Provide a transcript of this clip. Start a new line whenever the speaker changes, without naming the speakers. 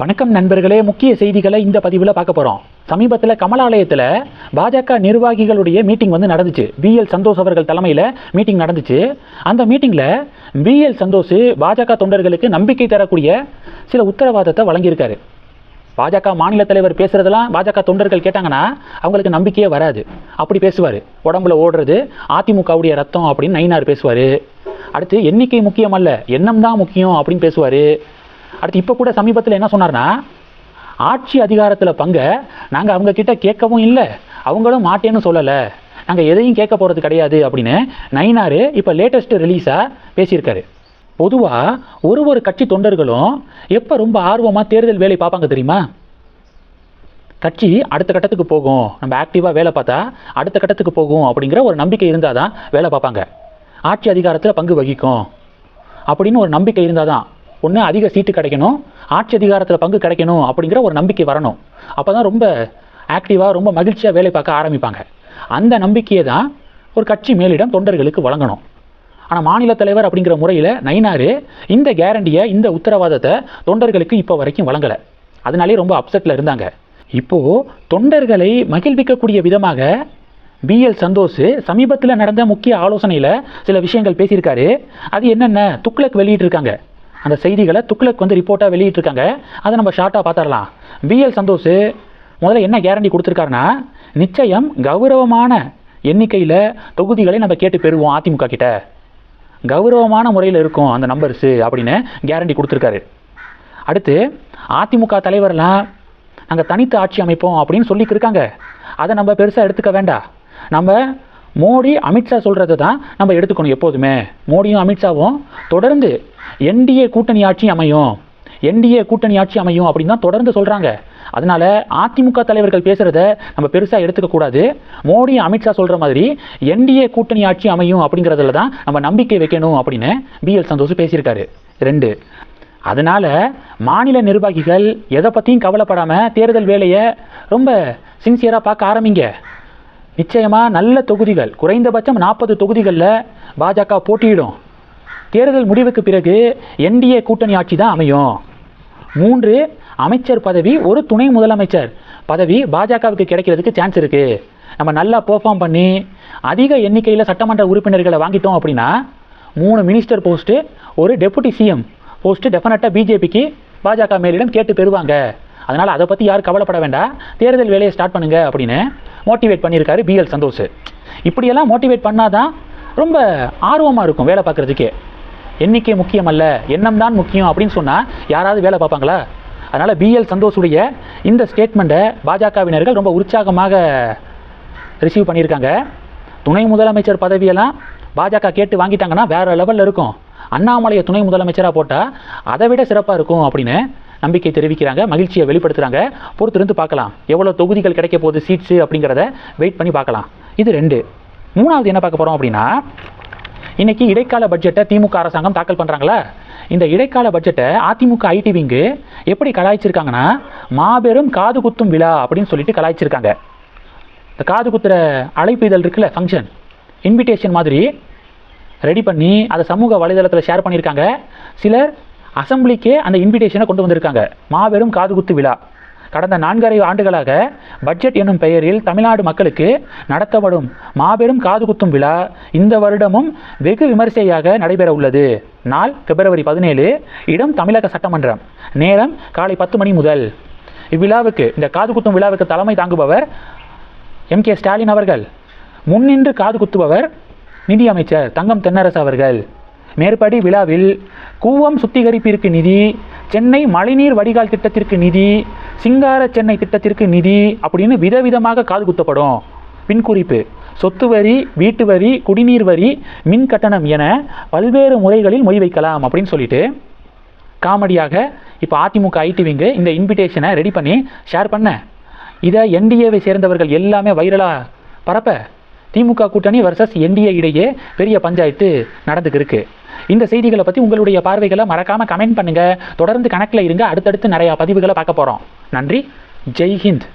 வணக்கம் நண்பர்களே முக்கிய செய்திகளை இந்த பதிவில் பார்க்க போகிறோம் சமீபத்தில் கமலாலயத்தில் பாஜக நிர்வாகிகளுடைய மீட்டிங் வந்து நடந்துச்சு. பிஎல் சந்தோஷ் அவர்கள் தலைமையில் மீட்டிங் நடந்துச்சு. அந்த மீட்டிங்கில் பிஎல் சந்தோஷ் பாஜக தொண்டர்களுக்கு நம்பிக்கை தரக்கூடிய சில உத்தரவாதத்தை வழங்கியிருக்காரு. பாஜக மாநில தலைவர் பேசுகிறதெல்லாம் பாஜக தொண்டர்கள் கேட்டாங்கன்னா அவங்களுக்கு நம்பிக்கையே வராது. அப்படி பேசுவார். உடம்புல ஓடுறது அதிமுகவுடைய ரத்தம் அப்படின்னு நயினார் பேசுவார். அடுத்து எண்ணிக்கை முக்கியம் அல்ல எண்ணம் தான் முக்கியம் அப்படின்னு பேசுவார். அடுத்து இப்போ கூட சமீபத்தில் என்ன சொன்னார்னா ஆட்சி அதிகாரத்தில் பங்கை நாங்கள் அவங்கக்கிட்ட கேட்கவும் இல்லை அவங்களும் மாட்டேன்னு சொல்லலை. நாங்கள் எதையும் கேட்க போகிறது கிடையாது அப்படின்னு நயினார் இப்போ லேட்டஸ்ட் ரிலீஸாக பேசியிருக்காரு. பொதுவாக ஒரு ஒரு கட்சி தொண்டர்களும் எப்போ ரொம்ப ஆர்வமாக தேர்தல் வேலை பார்ப்பாங்க தெரியுமா? கட்சி அடுத்த கட்டத்துக்கு போகும். நம்ம ஆக்டிவாக வேலை பார்த்தா அடுத்த கட்டத்துக்கு போகும் அப்படிங்கிற ஒரு நம்பிக்கை இருந்தால் தான் வேலை பார்ப்பாங்க. ஆட்சி அதிகாரத்தில் பங்கு வகிக்கும் அப்படின்னு ஒரு நம்பிக்கை இருந்தால் தான் ஒன்று அதிக சீட்டு கிடைக்கணும் ஆட்சி அதிகாரத்தில் பங்கு கிடைக்கணும் அப்படிங்கிற ஒரு நம்பிக்கை வரணும். அப்போ தான் ரொம்ப ஆக்டிவாக ரொம்ப மகிழ்ச்சியாக வேலை பார்க்க ஆரம்பிப்பாங்க. அந்த நம்பிக்கையை தான் ஒரு கட்சி மேலிடம் தொண்டர்களுக்கு வழங்கணும். ஆனால் மாநில தலைவர் அப்படிங்கிற முறையில் நயினார் இந்த கேரண்டியை இந்த உத்தரவாதத்தை தொண்டர்களுக்கு இப்போ வரைக்கும் வழங்கலை. அதனாலே ரொம்ப அப்செட்டில் இருந்தாங்க. இப்போது தொண்டர்களை மகிழ்விக்கக்கூடிய விதமாக பிஎல் சந்தோஷ் சமீபத்தில் நடந்த முக்கிய ஆலோசனையில் சில விஷயங்கள் பேசியிருக்காரு. அது என்னென்ன? துக்ளக் வெளியிட்டிருக்காங்க. அந்த செய்திகளை துக்ளக் வந்து ரிப்போர்ட்டாக வெளியிட்டிருக்காங்க. அதை நம்ம ஷார்ட்டாக பார்த்துடலாம். பிஎல் சந்தோஷ் முதல்ல என்ன கேரண்டி கொடுத்துருக்காருன்னா நிச்சயம் கௌரவமான எண்ணிக்கையில் தொகுதிகளை நம்ம கேட்டு பெறுவோம் அதிமுக கிட்ட. கௌரவமான முறையில் இருக்கும் அந்த நம்பர்ஸு அப்படின்னு கேரண்டி கொடுத்துருக்காரு. அடுத்து அதிமுக தலைவர்லாம் நாங்கள் தனித்து ஆட்சி அமைப்போம் அப்படின்னு சொல்லிக்கிருக்காங்க அதை நம்ம பெருசாக எடுத்துக்க வேண்டாம். நம்ம மோடி அமித்ஷா சொல்கிறத தான் நம்ம எடுத்துக்கணும் எப்போதுமே. மோடியும் அமித்ஷாவும் தொடர்ந்து என்டிஏ கூட்டணி ஆட்சி அமையும். என்டிஏ கூட்டணி ஆட்சி அமையும் அப்படின்னு தான் தொடர்ந்து சொல்கிறாங்க அதனால் அதிமுக தலைவர்கள் பேசுகிறத நம்ம பெருசாக எடுத்துக்கக்கூடாது மோடி அமித்ஷா சொல்கிற மாதிரி என்டிஏ கூட்டணி ஆட்சி அமையும் அப்படிங்கிறதுல தான் நம்ம நம்பிக்கை வைக்கணும் அப்படின்னு பிஎல் சந்தோஷ் பேசியிருக்காரு. ரெண்டு அதனால் மாநில நிர்வாகிகள் எதை பற்றியும் கவலைப்படாமல் தேர்தல் வேலையை ரொம்ப சின்சியராக பார்க்க ஆரம்பிங்க. நிச்சயமாக நல்ல தொகுதிகள். குறைந்தபட்சம் நாற்பது தொகுதிகளில் பாஜக போட்டியிடும். தேர்தல் முடிவுக்கு பிறகு என்டிஏ கூட்டணி ஆட்சி தான் அமையும். மூன்று அமைச்சர் பதவி ஒரு துணை முதலமைச்சர் பதவி பாஜகவுக்கு கிடைக்கிறதுக்கு சான்ஸ் இருக்குது நம்ம நல்லா பெர்ஃபார்ம் பண்ணி அதிக எண்ணிக்கையில் சட்டமன்ற உறுப்பினர்களை வாங்கிட்டோம் அப்படின்னா மூணு மினிஸ்டர் போஸ்ட்டு ஒரு டெபுட்டி சிஎம் போஸ்ட்டு டெஃபினட்டாக பிஜேபிக்கு பாஜக மேலிடம் கேட்டு பெறுவாங்க. அதனால் அதை பற்றி யாரும் கவலைப்பட வேண்டாம் தேர்தல் வேலையை ஸ்டார்ட் பண்ணுங்க அப்படின்னு மோட்டிவேட் பண்ணியிருக்காரு பிஎல் சந்தோஷ். இப்படியெல்லாம் மோட்டிவேட் பண்ணால் தான் ரொம்ப ஆர்வமாக இருக்கும் வேலை பார்க்குறதுக்கே. எண்ணிக்கை முக்கியம் அல்ல எண்ணம் தான் முக்கியம் அப்படின்னு சொன்னால் யாராவது வேலை பார்ப்பாங்களா? அதனால் பிஎல் சந்தோஷுடைய இந்த ஸ்டேட்மெண்ட்டை பாஜகவினர்கள் ரொம்ப உற்சாகமாக ரிசீவ் பண்ணியிருக்காங்க. துணை முதலமைச்சர் பதவியெல்லாம் பாஜக கேட்டு வாங்கிட்டாங்கன்னா வேற லெவலில் இருக்கும். அண்ணாமலையை துணை முதலமைச்சராக போட்டால் அதை விட சிறப்பாக இருக்கும் அப்படின்னு நம்பிக்கை தெரிவிக்கிறாங்க மகிழ்ச்சியை வெளிப்படுத்துகிறாங்க பொறுத்திருந்து பார்க்கலாம். எவ்வளோ தொகுதிகள் கிடைக்க போகுது சீட்ஸு அப்படிங்கிறத வெயிட் பண்ணி பார்க்கலாம். இது ரெண்டு. மூணாவது என்ன பார்க்க போகிறோம் அப்படின்னா இன்றைக்கி இடைக்கால பட்ஜெட்டை திமுக அரசாங்கம் தாக்கல் பண்ணுறாங்களா இந்த இடைக்கால பட்ஜெட்டை அதிமுக ஐடி விங்கு எப்படி கலாய்ச்சிருக்காங்கன்னா மாபெரும் காது குத்தும் விழா அப்படின்னு சொல்லிட்டு கலாய்ச்சிருக்காங்க. இந்த காது குத்துற அழைப்பு இதழ் இருக்குல்ல ஃபங்க்ஷன் இன்விடேஷன் மாதிரி ரெடி பண்ணி அதை சமூக வலைதளத்தில் ஷேர் பண்ணியிருக்காங்க சிலர் அசம்பிளிக்கே அந்த இன்விடேஷனை கொண்டு வந்திருக்காங்க. மாபெரும் காதுகுத்து விழா. கடந்த நான்கரை ஆண்டுகளாக பட்ஜெட் என்னும் பெயரில் தமிழ்நாடு மக்களுக்கு நடத்தப்படும் மாபெரும் காதுகுத்தும் விழா இந்த வருடமும் வெகு விமரிசையாக நடைபெற உள்ளது. நாள் பிப்ரவரி பதினேழு இடம் தமிழக சட்டமன்றம். நேரம் காலை பத்து மணி முதல். இவ்விழாவுக்கு இந்த காதுகுத்தும் விழாவுக்கு தலைமை தாங்குபவர் எம் கே ஸ்டாலின் அவர்கள். முன்னின்று காது குத்துபவர் நிதியமைச்சர் தங்கம் தென்னரசு அவர்கள். மேற்படி விழாவில் கூவம் சுத்திகரிப்பிற்கு நிதி சென்னை மழைநீர் வடிகால் திட்டத்திற்கு நிதி சிங்கார சென்னை திட்டத்திற்கு நிதி அப்படின்னு விதவிதமாக காது குத்தப்படும். பின்குறிப்பு சொத்து வரி வீட்டு வரி குடிநீர் வரி மின் கட்டணம் என பல்வேறு முறைகளில் மொய் வைக்கலாம் அப்படின்னு சொல்லிட்டு காமெடியாக இப்போ அதிமுக ஐடிவிங்கு இந்த இன்விடேஷனை ரெடி பண்ணி ஷேர் பண்ண. இதை என்டிஏவை சேர்ந்தவர்கள் எல்லாமே வைரலாக பரப்ப. திமுக கூட்டணி வர்சஸ் என்டிஏ இடையே பெரிய பஞ்சாயத்து நடந்துக்கு இருக்கு இந்த செய்திகளை பற்றி உங்களுடைய பார்வைகளை மறக்காமல் கமெண்ட் பண்ணுங்கள் தொடர்ந்து கணக்கில் இருங்க. அடுத்தடுத்து நிறையா பதிவுகளை பார்க்க போகிறோம் நன்றி. ஜெய்ஹிந்த்.